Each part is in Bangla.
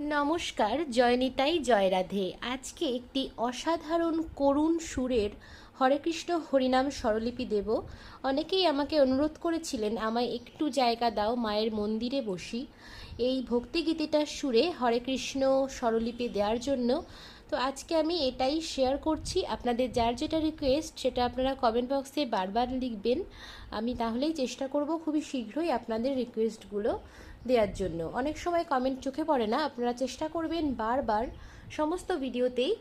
নমস্কার, জয়নিতাই, জয়রাধে। আজকে একটি অসাধারণ করুণ সুরের হরে কৃষ্ণ হরিনাম স্বরলিপি দেব। অনেকেই আমাকে অনুরোধ করেছিলেন, আমায় একটু জায়গা দাও, মায়ের মন্দিরে বসি। এই ভক্তিগীতিটার সুরে হরে কৃষ্ণ স্বরলিপি দেওয়ার জন্য তো আজকে আমি এটাই শেয়ার করছি। আপনাদের যার যেটা রিকোয়েস্ট সেটা আপনারা কমেন্ট বক্সে বারবার লিখবেন। আমি তাহলেই চেষ্টা করব খুবই শীঘ্রই আপনাদের রিকোয়েস্টগুলো দেওয়ার জন্য। অনেক সময় কমেন্ট চোখে পড়ে না, আপনারা চেষ্টা করবেন বারবার সমস্ত ভিডিওতেই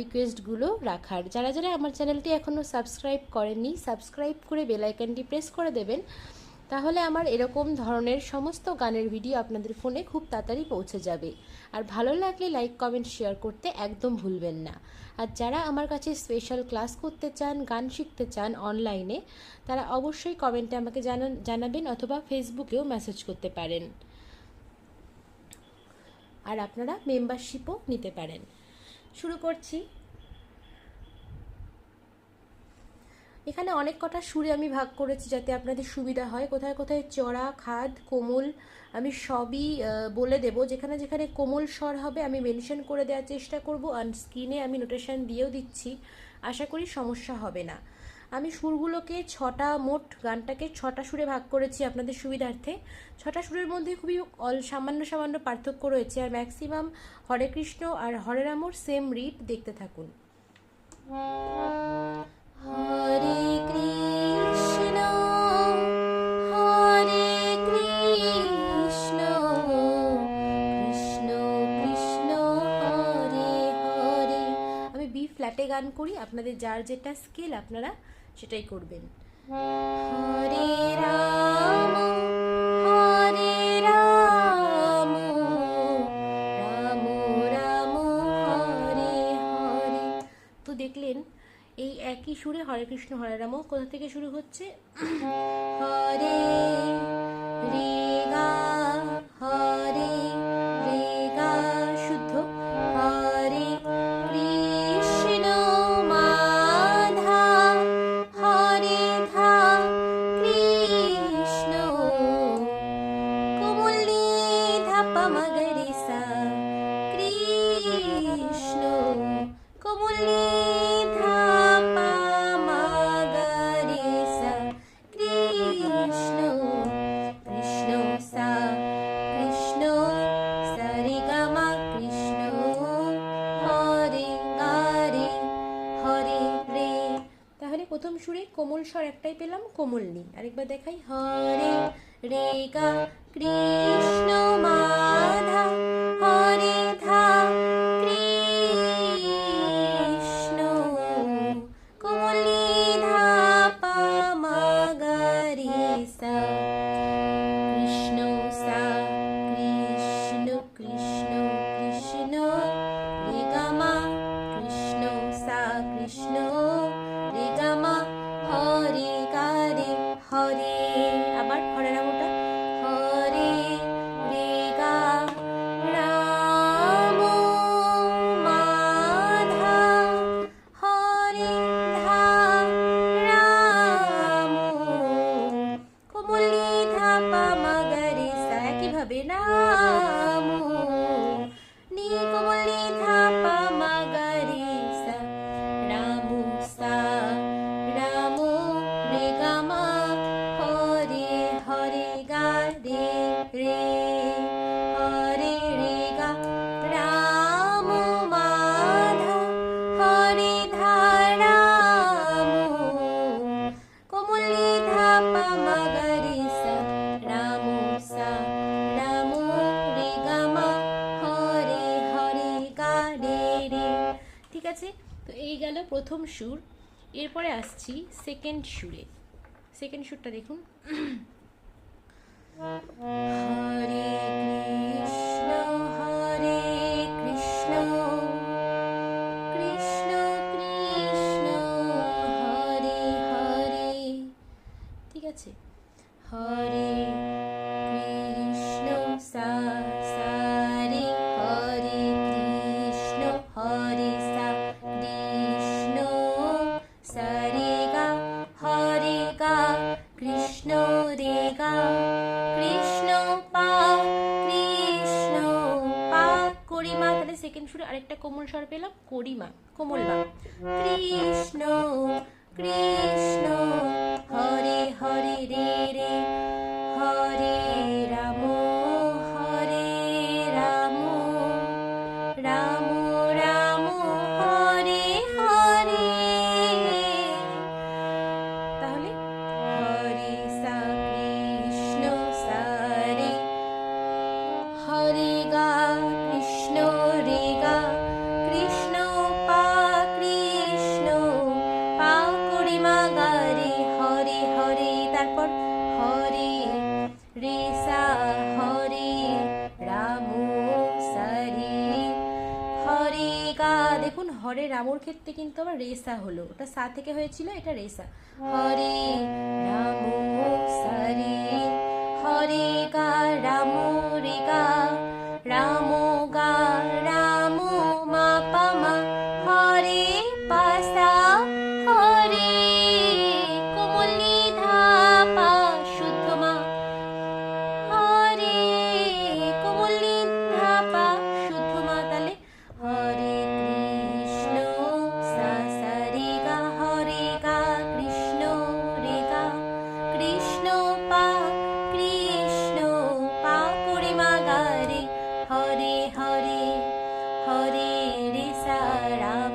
রিকোয়েস্টগুলো রাখার। যারা যারা আমার চ্যানেলটি এখনও সাবস্ক্রাইব করেননি সাবস্ক্রাইব করে বেল আইকনটি প্রেস করে দেবেন। তাহলে আমার এরকম ধরনের সমস্ত গানের ভিডিও আপনাদের ফোনে খুব তাড়াতাড়ি পৌঁছে যাবে। আর ভালো লাগলে লাইক, কমেন্ট, শেয়ার করতে একদম ভুলবেন না। আর যারা আমার কাছে স্পেশাল ক্লাস করতে চান, গান শিখতে চান অনলাইনে তারা অবশ্যই কমেন্টে আমাকে জানান, জানাবেন অথবা ফেসবুকেও মেসেজ করতে পারেন। আর আপনারা মেম্বারশিপও নিতে পারেন। শুরু করছি। এখানে অনেক কটা সুরে আমি ভাগ করেছি যাতে আপনাদের সুবিধা হয়। কোথায় কোথায় চড়া, খাদ, কোমল আমি সবই বলে দেব। যেখানে যেখানে কোমল স্বর হবে, আমি মেনশন করে দেওয়ার চেষ্টা করব আর স্ক্রিনে আমি নোটেশন দিয়েও দিচ্ছি। আশা করি সমস্যা হবে না। আমি সুরগুলোকে ছটা মোট, গানটাকে ছটা সুরে ভাগ করেছি আপনাদের সুবিধার্থে। ছটা সুরের মধ্যে খুবই অল সামান্য সামান্য পার্থক্য রয়েছে। আর ম্যাক্সিমাম হরে কৃষ্ণ আর হরে রামর সেম রিড দেখতে থাকুন। ফ্ল্যাটে গান করি আপনাদের যার যেটা স্কেল আপনারা সেটাই করবেন। হরে রাম। হরে কৃষ্ণ হরে রাম। কোথা থেকে শুরু হচ্ছে? হরে একটাই পেলাম কোমল নি আরেকবার দেখাই হরে রে কৃষ্ণ মাধা রে, হরে রে গা। রাম মাধা হরে ধা রাম কোমলি সা। রাম রে হরে হরে রে রে। ঠিক আছে? তো এই গেল প্রথম সুর। এরপরে আসছি সেকেন্ড সুরে। সেকেন্ড সুরটা দেখুন। হরে কৃষ্ণ কোমল স্বর পেলাম করিমা কোমল বা কৃষ্ণ কৃষ্ণ। হরে রে হরে রাম, সারে। হরে দেখুন, হরে রামর ক্ষেত্রে কিন্তু আবার রেসা হলো। ওটা সা থেকে হয়েছিল, এটা রেসা। হরে রাম, সারে। হরে গা, রাম, রে গা, রাম রে সা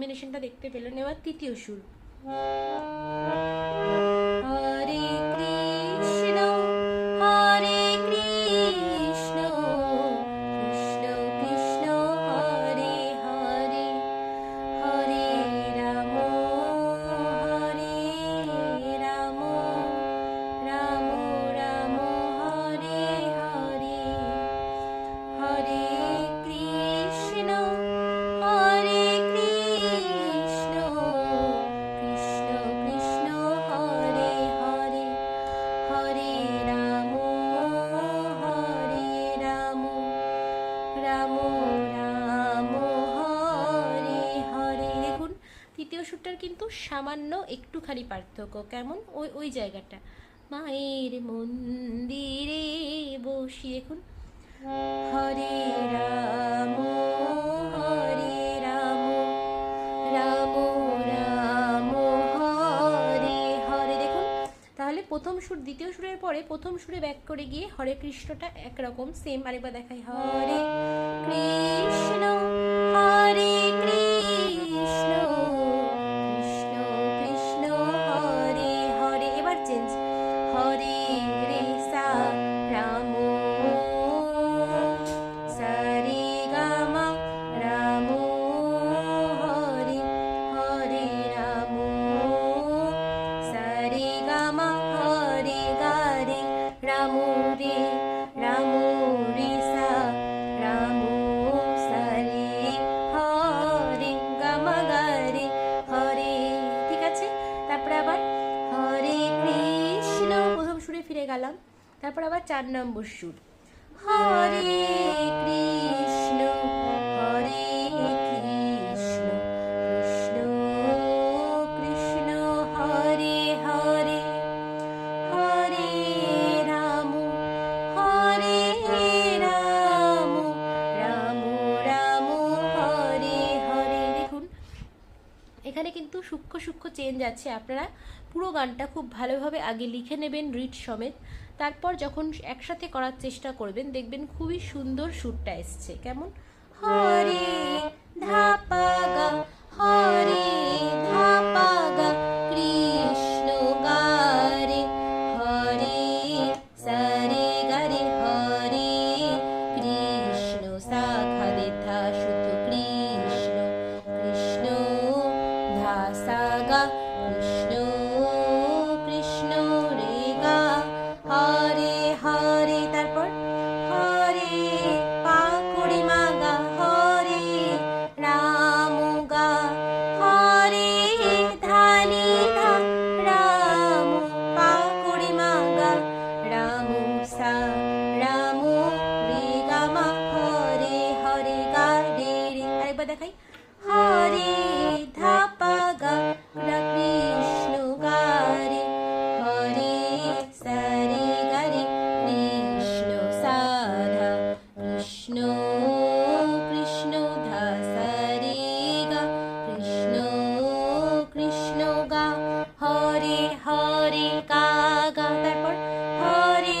কম্বিনেশনটা দেখতে পেলেন এবার তৃতীয় সুর। সামান্য একটুখানি পার্থক্য, কেমন? ওই ওই জায়গাটা। মায়ের মন্দিরে বসি দেখুন হরে রাম হরে রাম রাম রাম, হরে হরে। দেখুন, তাহলে প্রথম সুর, দ্বিতীয় সুরের পরে প্রথম সুরে ব্যাক করে গিয়ে হরে কৃষ্ণটা একরকম সেম আরেকবার দেখাই। হরে কৃষ্ণ হরে কৃষ্ণ। নম্বর সুর। হরে কৃষ্ণ হরে কৃষ্ণ কৃষ্ণ কৃষ্ণ হরে হরে হরে রাম হরে রাম রাম রাম হরে হরে। দেখুন এখানে কিন্তু সূক্ষ্ম সূক্ষ্ম চেঞ্জ আছে আপনারা পুরো গানটা খুব ভালোভাবে আগে লিখে নেবেন রিড সমেত। তারপর যখন একসাথে করার চেষ্টা করবেন, দেখবেন খুবই সুন্দর সুরটা এসছে। কেমন? হরে ধাপা গা হরে হরে ধা পা গা কৃষ্ণ গা রে। হরে সা রে গা রে কৃষ্ণ সাধা, কৃষ্ণ কৃষ্ণ ধা সা গা, কৃষ্ণ কৃষ্ণ গা। তারপর হরে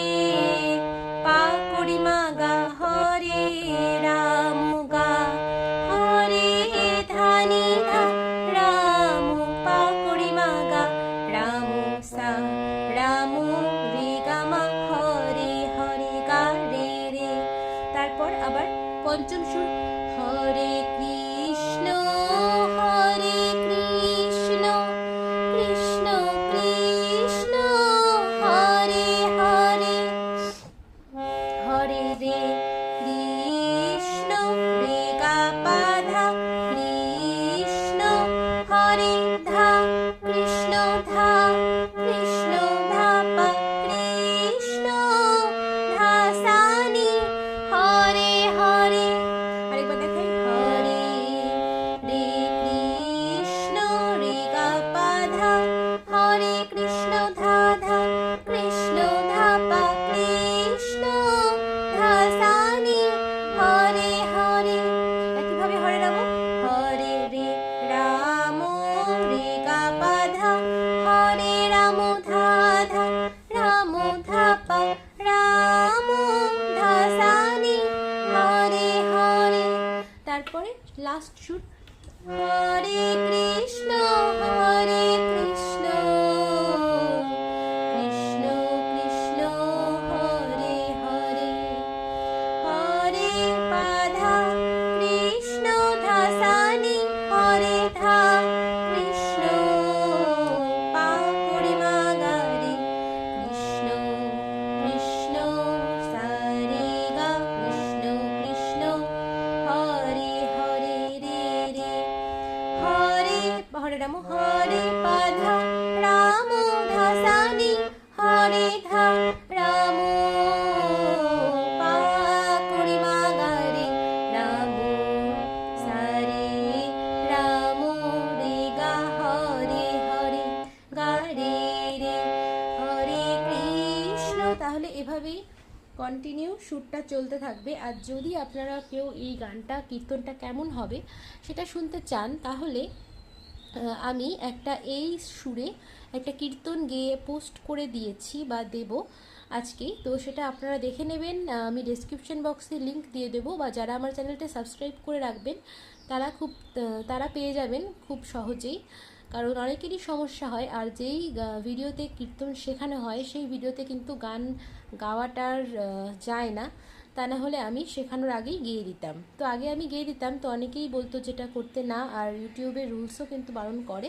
পা করি গা, হরে হরে কৃষ্ণ ধা ধা কৃষ্ণ ধা পা কৃষ্ণ ধা সানি হরে। হরে একইভাবে হরে রাম? হরে রে রাম রে গা পা হরে রাম ধা ধা রাম ধা পা রাম ধা সানি হরে হরে। তারপরে লাস্ট শুট হরে কৃষ্ণ হরে কৃষ্ণ। তাহলে এভাবেই কন্টিনিউ শ্যুটটা চলতে থাকবে। আর যদি আপনারা কেউ এই গানটা, কীর্তনটা কেমন হবে সেটা শুনতে চান, তাহলে আমি একটা এই সুরে একটা কীর্তন গেয়ে পোস্ট করে দিয়েছি বা দেব আজকে। তো সেটা আপনারা দেখে নেবেন। আমি ডেসক্রিপশন বক্সে লিংক দিয়ে দেবো বা যারা আমার চ্যানেলটা সাবস্ক্রাইব করে রাখবেন, তারা খুব তারা পেয়ে যাবেন খুব সহজেই। কারণ অনেকেরই সমস্যা হয়। আর যেই ভিডিওতে কীর্তন শেখানো হয়, সেই ভিডিওতে কিন্তু গান গাওয়াটার যায় না। তা না হলে আমি শেখানোর আগেই গিয়ে দিতাম। তো আগে আমি গিয়ে দিতাম, তো অনেকেই বলতো যেটা করতে না, আর ইউটিউবের রুলসও কিন্তু বারণ করে।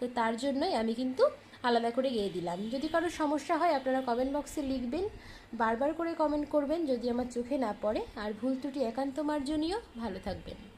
তো তার জন্যই আমি কিন্তু আলাদা করে গিয়ে দিলাম। যদি কারও সমস্যা হয়, আপনারা কমেন্ট বক্সে লিখবেন, বারবার করে কমেন্ট করবেন, যদি আমার চোখে না পড়ে। আর ভুল ত্রুটি একান্ত মার্জনীয়। ভালো থাকবেন।